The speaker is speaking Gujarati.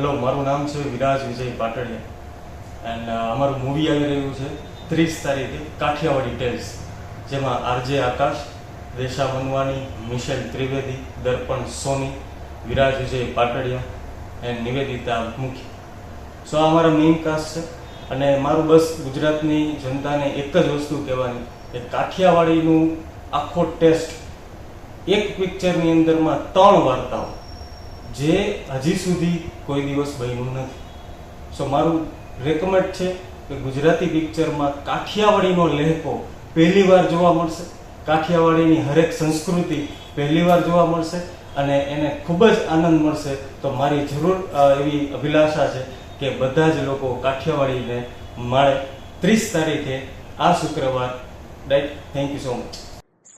હેલો મારું નામ છે વિરાજ વિજય પાટડિયા. એન્ડ અમારું મૂવી આવી રહ્યું છે ત્રીસ તારીખે કાઠિયાવાડી ટેલ્સ જેમાં RJ Akash, Resha Manwani Michelle Trivedi, Darpan Soni, Viraj Vijay Patadiya and Nivedita Mukhi. So આ અમારા મેઇન કાસ્ટ છે. અને મારું બસ ગુજરાતની જનતાને એક જ વસ્તુ કહેવાની કે કાઠિયાવાડીનું આખો ટેસ્ટ એક પિક્ચરની અંદરમાં ત્રણ વાર્તાઓ. જે હજી સુધી કોઈ દિવસ બન્યું નથી. સો મારું રેકમેન્ડ છે કે ગુજરાતી પિક્ચરમાં કાઠિયાવાડીનો લહેકો પહેલીવાર જોવા મળશે. કાઠિયાવાડીની હરેક સંસ્કૃતિ પહેલીવાર જોવા મળશે અને એને ખૂબ જ આનંદ મળશે. તો મારી જરૂર એવી અભિલાષા છે કે બધા જ લોકો કાઠિયાવાડીને મળે. ત્રીસ તારીખે આ શુક્રવાર. Right thank you so much